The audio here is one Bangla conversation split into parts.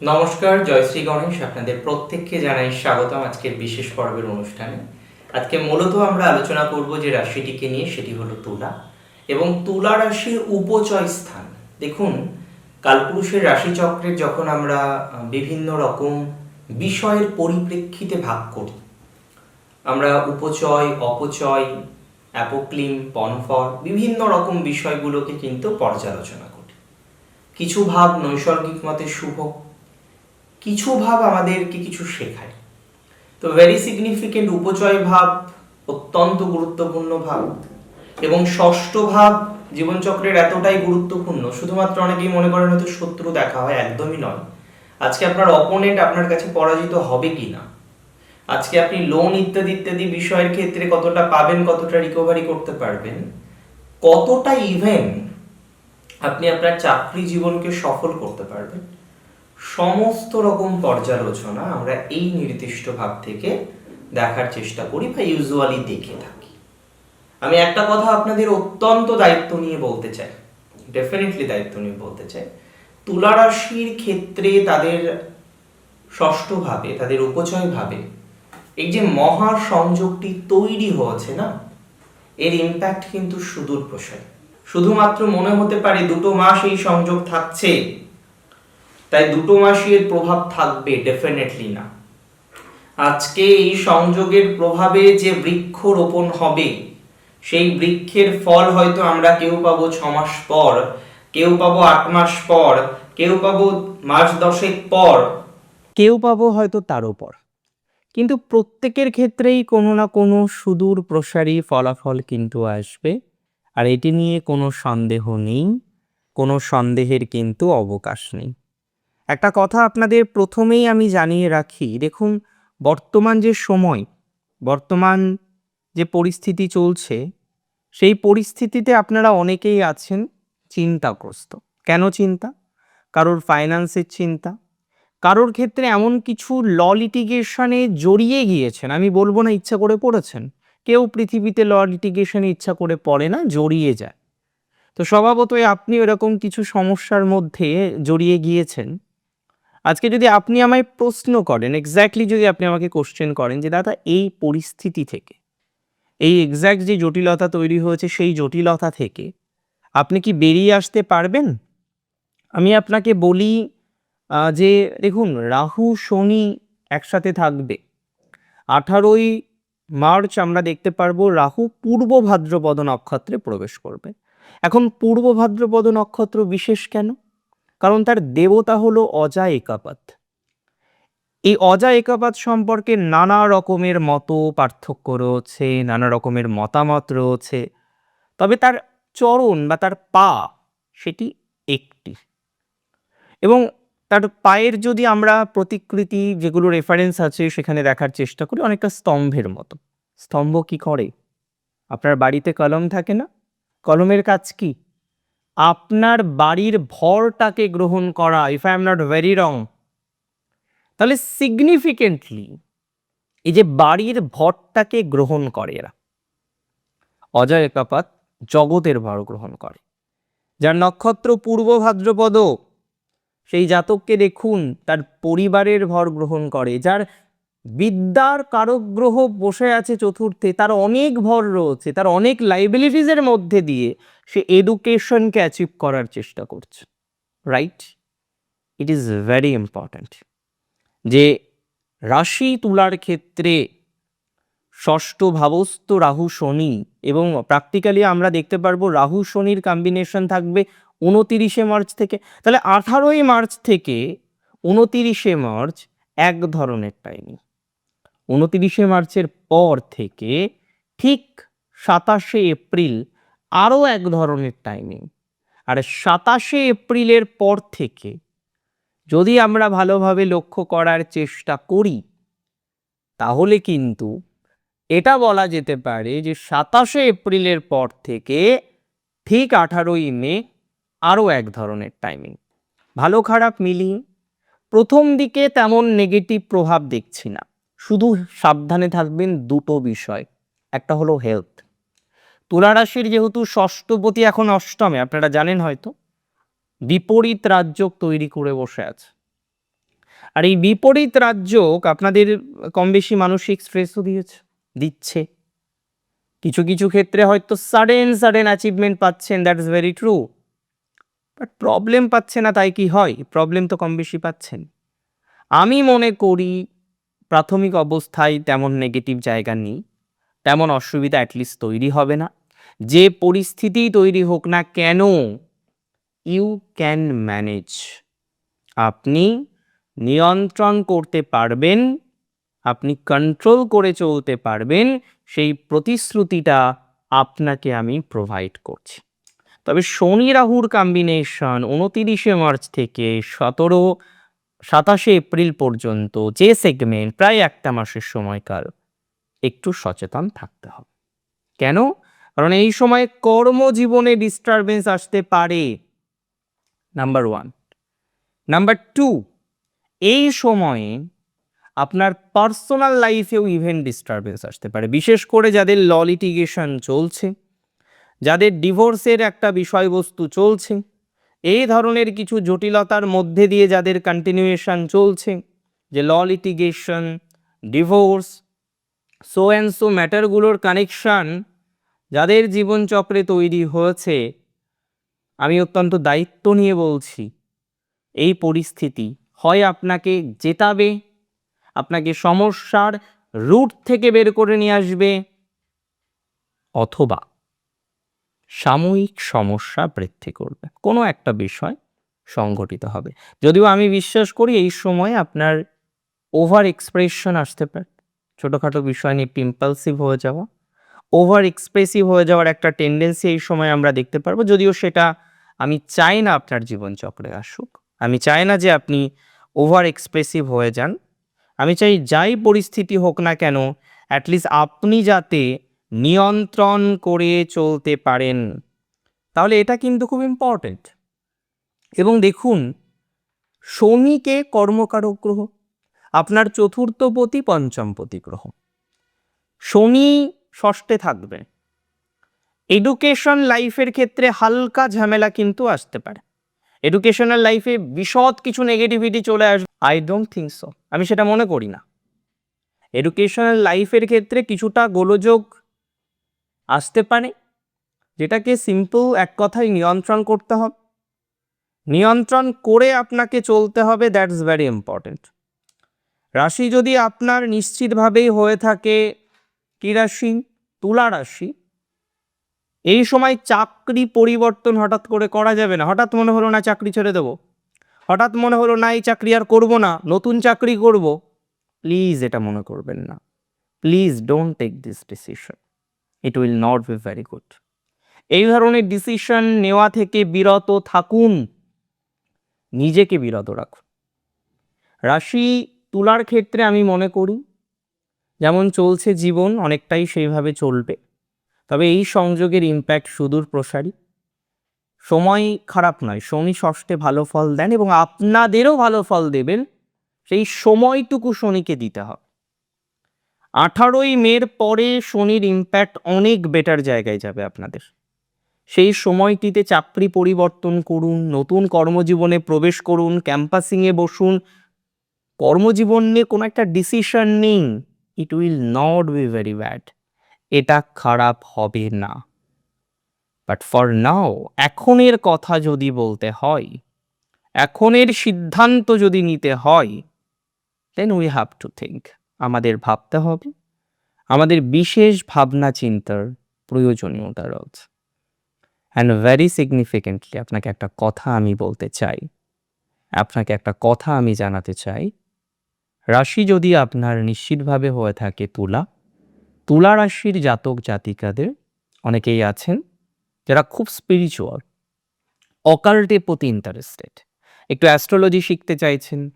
নমস্কার জয়শ্রী গণেশ। আপনাদের প্রত্যেককে জানাই স্বাগতম আজকের বিশেষ পর্বের অনুষ্ঠানে। আজকে মূলত আমরা আলোচনা করব যে রাশিটিকে নিয়ে, সেটি হলো তুলা এবং তুলা রাশির উপচয় স্থান। দেখুন, কালপুরুষের রাশিচক্রের যখন আমরা বিভিন্ন রকম বিষয়ের পরিপ্রেক্ষিতে ভাগ করি, আমরা উপচয়, অপচয়, অ্যাপোক্লিম, পনফর, বিভিন্ন রকম বিষয়গুলোকে কিন্তু পর্যালোচনা করি। কিছু ভাব নৈসর্গিক মতে শুভ কিছু ভাব আমাদেরকে কিছু শেখায়। তো ভেরি সিগনিফিকেন্ট উপচয় ভাব, অত্যন্ত গুরুত্বপূর্ণ ভাব এবং ষষ্ঠ ভাব জীবনচক্রের এতটাই গুরুত্বপূর্ণ, শুধুমাত্র অনেকেই মনে করেন হয়তো শত্রু দেখা হয়, একদমই নয়। আজকে আপনার অপোনেন্ট আপনার কাছে পরাজিত হবে কি না আজকে আপনি লোন ইত্যাদি ইত্যাদি বিষয়ের ক্ষেত্রে কতটা পাবেন, কতটা রিকভারি করতে পারবেন, কতটা ইভেন আপনি আপনার চাকরি জীবনকে সফল করতে পারবেন সমস্ত রকম পর্যালোচনা আমরা এই নির্দিষ্ট ভাব থেকে দেখার চেষ্টা করি বা ইউজুয়ালি দেখে থাকি। আমি একটা কথা আপনাদের অত্যন্ত দায়িত্ব নিয়ে বলতে চাই ডেফিনেটলি দায়িত্ব নিয়ে বলতে চাই। তুলা রাশির ক্ষেত্রে তাদের ষষ্ঠ ভাবে তাদের উপচয় ভাবে এই যে মহা সংযোগটি তৈরি হয়েছে না, এর ইম্প্যাক্ট কিন্তু সুদূর প্রসারী শুধুমাত্র মনে হতে পারে দুটো মাস এই সংযোগ থাকছে তাই দুটো মাসই এর প্রভাব থাকবে ডেফিনেটলি না। আজকে এই সংযোগের প্রভাবে যে বৃক্ষ রোপণ হবে, সেই বৃক্ষের ফল হয়তো আমরা কেউ পাবো ছ মাস পর, কেউ পাবো আট মাস পর, কেউ পাবো মাস দশেক পর, কেউ পাবো হয়তো তার উপর কিন্তু প্রত্যেকের ক্ষেত্রেই কোনো না কোনো সুদূর প্রসারী ফলাফল কিন্তু আসবে, আর এটি নিয়ে কোনো সন্দেহ নেই, কোনো সন্দেহের কিন্তু অবকাশ নেই। একটা কথা আপনাদের প্রথমেই আমি জানিয়ে রাখি, দেখুন, বর্তমান যে সময়, বর্তমান যে পরিস্থিতি চলছে, সেই পরিস্থিতিতে আপনারা অনেকেই আছেন চিন্তাগ্রস্ত। কেন চিন্তা? কারোর ফাইন্যান্সের চিন্তা। কারোর ক্ষেত্রে এমন কিছু ল লিটিগেশনে জড়িয়ে গিয়েছেন, আমি বলব না ইচ্ছা করে পড়েছেন। কেউ পৃথিবীতে ল লিটিগেশনে ইচ্ছা করে পড়ে না, জড়িয়ে যায়। তো স্বভাবতই আপনি এরকম কিছু সমস্যার মধ্যে জড়িয়ে গিয়েছেন। আজকে যদি আপনি আমায় প্রশ্ন করেন এক্স্যাক্টলি যদি আপনি আমাকে কোশ্চেন করেন যে, দাদা, এই পরিস্থিতি থেকে, এই এক্স্যাক্ট যে জটিলতা তৈরি হয়েছে সেই জটিলতা থেকে আপনি কি বেরিয়ে আসতে পারবেন? আমি আপনাকে বলি যে দেখুন, রাহু, শনি একসাথে থাকবে। আঠারোই মার্চ আমরা দেখতে পারব, রাহু পূর্ব ভাদ্রপদ নক্ষত্রে প্রবেশ করবে। এখন পূর্ব ভাদ্রপদ নক্ষত্র বিশেষ কেন? কারণ তার দেবতা হলো অজা একাপাত। এই অজা একাপাত সম্পর্কে নানা রকমের মত পার্থক্য রয়েছে, নানা রকমের মতামত রয়েছে। তবে তার চরণ বা তার পা সেটি একটি। এবং তার পায়ের যদি আমরা প্রতিকৃতি যেগুলো রেফারেন্স আছে সেখানে দেখার চেষ্টা করি, অনেকটা স্তম্ভের মতো। স্তম্ভ কি করে? আপনার বাড়িতে কলম থাকে না? কলমের কাজ কি? আপনার বাড়ির ভরটাকে গ্রহণ করা if I am not very wrong তাহলে সিগনিফিকেন্টলি এই যে বাড়ির ভরটাকে গ্রহণ করে এরা, অজয় একাপাত জগতের ভর গ্রহণ করে। যার নক্ষত্র পূর্ব ভাদ্রপদ, সেই জাতককে দেখুন, তার পরিবারের ভর গ্রহণ করে, যার বিদ্যার কারক গ্রহ বসে আছে চতুর্থে, তার অনেক ভর রয়েছে, তার অনেক লাইবিলিটিসের মধ্যে দিয়ে সে এডুকেশনকে অ্যাচিভ করার চেষ্টা করছে right it is very important যে রাশি তুলার ক্ষেত্রে ষষ্ঠ ভাবস্থ রাহু শনি এবং প্র্যাকটিক্যালি আমরা দেখতে পারব রাহু শনির কম্বিনেশন থাকবে উনতিরিশে মার্চ থেকে, তাহলে আঠারোই মার্চ থেকে উনতিরিশে মার্চ এক ধরনের টাইমিং উনতিরিশে মার্চের পর থেকে ঠিক সাতাশে এপ্রিল আরও এক ধরনের টাইমিং আর সাতাশে এপ্রিলের পর থেকে যদি আমরা ভালোভাবে লক্ষ্য করার চেষ্টা করি, তাহলে কিন্তু এটা বলা যেতে পারে যে সাতাশে এপ্রিলের পর থেকে ঠিক আঠারোই মে আরও এক ধরনের টাইমিং ভালো খারাপ মিলিয়ে প্রথম দিকে তেমন নেগেটিভ প্রভাব দেখছি না। সাবধানে থাকবেন দুটো বিষয়। একটা হলো হেলথ তুলা রাশির যেহেতু ষষ্ঠপতি এখন অষ্টমে, আপনারা জানেন হয়তো, বিপরীত রাজ্য তৈরি করে বসে আছে। আর এই বিপরীত রাজ্যক আপনাদের কম বেশি মানসিক স্ট্রেসও দিয়েছে, দিচ্ছে। কিছু কিছু ক্ষেত্রে হয়তো সাডেন সাডেন অ্যাচিভমেন্ট পাচ্ছেন that is very true but problem পাচ্ছে না, তাই কি হয়? প্রবলেম তো কম বেশি পাচ্ছেন। আমি মনে করি প্রাথমিক অবস্থায় তেমন নেগেটিভ জায়গা নেই। তেমন অসুবিধা অ্যাটলিস্ট তৈরি হবে না। যে পরিস্থিতি তৈরি হোক না কেন ইউ ক্যান ম্যানেজ আপনি নিয়ন্ত্রণ করতে পারবেন, আপনি কন্ট্রোল করে চলতে পারবেন, সেই প্রতিশ্রুতিটা আপনাকে আমি প্রোভাইড করছি। তবে শনি রাহুর কম্বিনেশন উনতিরিশে মার্চ থেকে সতেরো সাতাশে এপ্রিল পর্যন্ত যে সেগমেন্ট প্রায় একটা মাসের সময়কাল, একটু সচেতন থাকতে হবে। কেন? কারণ এই সময় কর্মজীবনে ডিস্টারবেন্স আসতে পারে। নাম্বার ওয়ান নাম্বার টু এই সময়ে আপনার পার্সোনাল লাইফেও ইভেন্ট ডিস্টারবেন্স আসতে পারে। বিশেষ করে যাদের ল লিটিগেশন চলছে, যাদের ডিভোর্সের একটা বিষয়বস্তু চলছে এই ধরনের কিছু জটিলতার মধ্যে দিয়ে যাদের কন্টিনিউয়েশন চলছে, যে law litigation divorce so and so ম্যাটারগুলোর connection যাদের জীবনচক্রে তৈরি হয়েছে, আমি অত্যন্ত দায়িত্ব নিয়ে বলছি, এই পরিস্থিতি হয় আপনাকে জেতাবে, আপনাকে সমস্যার রুট থেকে বের করে নিয়ে আসবে, অথবা সাময়িক সমস্যা বৃদ্ধি করবে। কোনো একটা বিষয় সংঘটিত হবে। যদিও আমি বিশ্বাস করি এই সময় আপনার ওভার এক্সপ্রেশন আসতে পারে। ছোটোখাটো বিষয় নিয়ে পিম্পালসিভ হয়ে যাওয়া। ওভার এক্সপ্রেসিভ হয়ে যাওয়ার একটা টেন্ডেন্সি এই সময় আমরা দেখতে পারব। যদিও সেটা আমি চাই না আপনার জীবনচক্রে আসুক। আমি চাই না যে আপনি ওভার এক্সপ্রেসিভ হয়ে যান। আমি চাই যাই পরিস্থিতি হোক না কেন অ্যাটলিস্ট আপনি যাতে নিয়ন্ত্রণ করে চলতে পারেন। তাহলে এটা কিন্তু খুব ইম্পর্টেন্ট এবং দেখুন, শনিকে কর্মকারক গ্রহ, আপনার চতুর্থপতি পঞ্চমপতি গ্রহ। শনি ষষ্ঠে থাকবে। এডুকেশন লাইফের ক্ষেত্রে হালকা ঝামেলা কিন্তু আসতে পারে। এডুকেশনাল লাইফে বিশদ কিছু নেগেটিভিটি চলে আসবে। আই ডোন্ট থিঙ্ক সো আমি সেটা মনে করি না। এডুকেশনাল লাইফের ক্ষেত্রে কিছুটা গোলযোগ আসতে পারে। যেটাকে সিম্পল এক কথায় নিয়ন্ত্রণ করতে হবে। নিয়ন্ত্রণ করে আপনাকে চলতে হবে দ্যাটস ভেরি ইম্পর্টেন্ট রাশি যদি আপনার নিশ্চিতভাবেই হয়ে থাকে, কি রাশি? তুলা রাশি। এই সময় চাকরি পরিবর্তন হঠাৎ করে করা যাবে না। হঠাৎ মনে হলো, না, চাকরি ছেড়ে দেবো। হঠাৎ মনে হলো, না, এই চাকরি আর করব না। নতুন চাকরি করব। প্লিজ এটা মনে করবেন না। Please don't take this decision it will not be very good এই ধরনের ডিসিশন নেওয়া থেকে বিরত থাকুন। নিজেকে বিরত রাখুন। রাশি তুলার ক্ষেত্রে আমি মনে করি, যেমন চলছে জীবন অনেকটাই সেইভাবে চলবে। তবে এই সংযোগের ইম্প্যাক্ট সুদূর প্রসারী। সময় খারাপ নয়, শনি ষষ্ঠে ভালো ফল দেন এবং আপনাদেরও ভালো ফল দেবেন। সেই সময়টুকু শনিকে দিতে হবে। আঠারোই মের পরে শনির ইম্প্যাক্ট অনেক বেটার জায়গায় যাবে আপনাদের। সেই সময়টিতে চাকরি পরিবর্তন করুন, নতুন কর্মজীবনে প্রবেশ করুন ক্যাম্পাসিংয়ে বসুন। কর্মজীবন নিয়ে কোনো একটা ডিসিশন নিন it will not be very bad এটা খারাপ হবে না। বাট ফর নাও এখনের কথা যদি বলতে হয়, এখনের সিদ্ধান্ত যদি নিতে হয় then we have to think আমাদের ভাবতে হবে। আমাদের বিশেষ ভাবনা চিন্তার প্রয়োজনীয়তা রয়েছে। অ্যান্ড ভেরি সিগনিফিকেন্টলি আপনাকে একটা কথা আমি বলতে চাই। আপনাকে একটা কথা আমি জানাতে চাই। রাশি যদি আপনার নিশ্চিতভাবে হয়ে থাকে তুলা তুলা রাশির জাতক জাতিকাদের অনেকেই আছেন যারা খুব স্পিরিচুয়াল অকাল্টের প্রতি ইন্টারেস্টেড একটু অ্যাস্ট্রোলজি শিখতে চাইছেন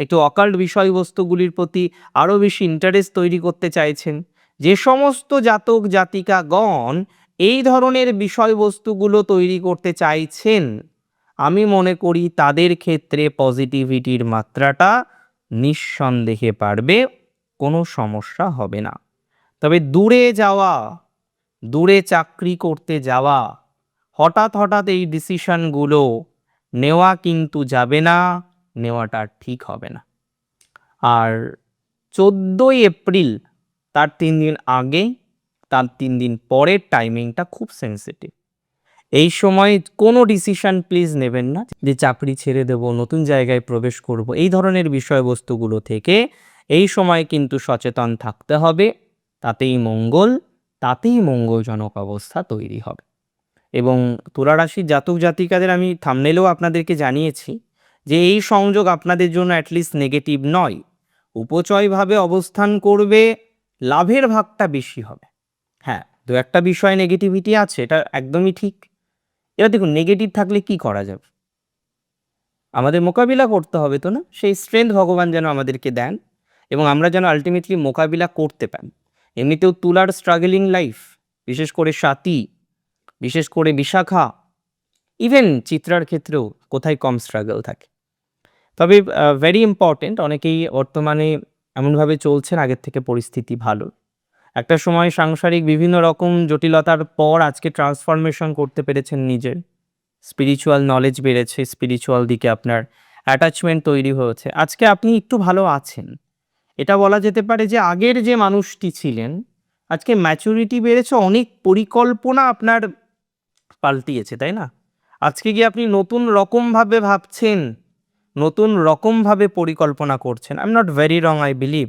একটু অকাল্ট বিষয়বস্তুগুলির প্রতি আরও বেশি ইন্টারেস্ট তৈরি করতে চাইছেন। যে সমস্ত জাতক, জাতিকাগণ এই ধরনের বিষয়বস্তুগুলো তৈরি করতে চাইছেন, আমি মনে করি তাদের ক্ষেত্রে পজিটিভিটির মাত্রাটা নিঃসন্দেহে পারবে কোনো সমস্যা হবে না। তবে দূরে যাওয়া, দূরে চাকরি করতে যাওয়া, হঠাৎ হঠাৎ এই ডিসিশনগুলো নেওয়া কিন্তু যাবে না। নেওয়াটা ঠিক হবে না। আর চোদ্দোই এপ্রিল, তার তিন দিন আগে তার তিন দিন পরের টাইমিংটা খুব সেন্সিটিভ এই সময় কোনো ডিসিশন প্লিজ নেবেন না যে চাকরি ছেড়ে দেব, নতুন জায়গায় প্রবেশ করব, এই ধরনের বিষয়বস্তুগুলো থেকে এই সময় কিন্তু সচেতন থাকতে হবে, তাতেই মঙ্গল, তাতেই মঙ্গলজনক অবস্থা তৈরি হবে। এবং তুলারাশির জাতক জাতিকাদের আমি থামনেলেও আপনাদেরকে জানিয়েছি যে এই সংযোগ আপনাদের জন্য অ্যাটলিস্ট নেগেটিভ নয়। উপচয়ভাবে অবস্থান করবে, লাভের ভাগটা বেশি হবে। হ্যাঁ দু একটা বিষয়ে নেগেটিভিটি আছে, এটা একদমই ঠিক। এবার দেখুন নেগেটিভ থাকলে কি করা যাবে? আমাদের মোকাবিলা করতে হবে তো না? সেই স্ট্রেংথ ভগবান যেন আমাদেরকে দেন এবং আমরা যেন আলটিমেটলি মোকাবিলা করতে পারি। এমনিতেও তুলার স্ট্রাগলিং লাইফ বিশেষ করে সাথী বিশেষ করে বিশাখা ইভেন চিত্রার ক্ষেত্রেও কোথায় কম স্ট্রাগল থাকে। তবে ভেরি ইম্পর্টেন্ট অনেকেই বর্তমানে এমনভাবে চলছেন, আগের থেকে পরিস্থিতি ভালো। একটা সময় সাংসারিক বিভিন্ন রকম জটিলতার পর আজকে ট্রান্সফরমেশন করতে পেরেছেন নিজের। স্পিরিচুয়াল নলেজ বেড়েছে স্পিরিচুয়াল দিকে আপনার অ্যাটাচমেন্ট তৈরি হয়েছে। আজকে আপনি একটু ভালো আছেন। এটা বলা যেতে পারে যে, আগের যে মানুষটি ছিলেন, আজকে ম্যাচুরিটি বেড়েছে, অনেক পরিকল্পনা আপনার পাল্টিয়েছে, তাই না? আজকে গিয়ে আপনি নতুন রকমভাবে ভাবছেন, নতুন রকমভাবে পরিকল্পনা করছেন। I am not very wrong I believe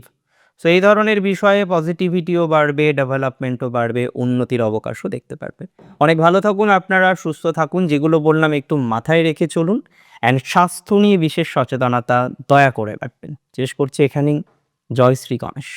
so এই ধরনের বিষয়ে পজিটিভিটিও বাড়বে ডেভেলপমেন্টও বাড়বে, উন্নতির অবকাশও দেখতে পারবে। অনেক ভালো থাকুন, আপনারা সুস্থ থাকুন, যেগুলো বললাম একটু মাথায় রেখে চলুন। অ্যান্ড স্বাস্থ্য নিয়ে বিশেষ সচেতনতা, দয়া করে রাখবেন শেষ করছি এখানেই। জয় শ্রী গণেশ।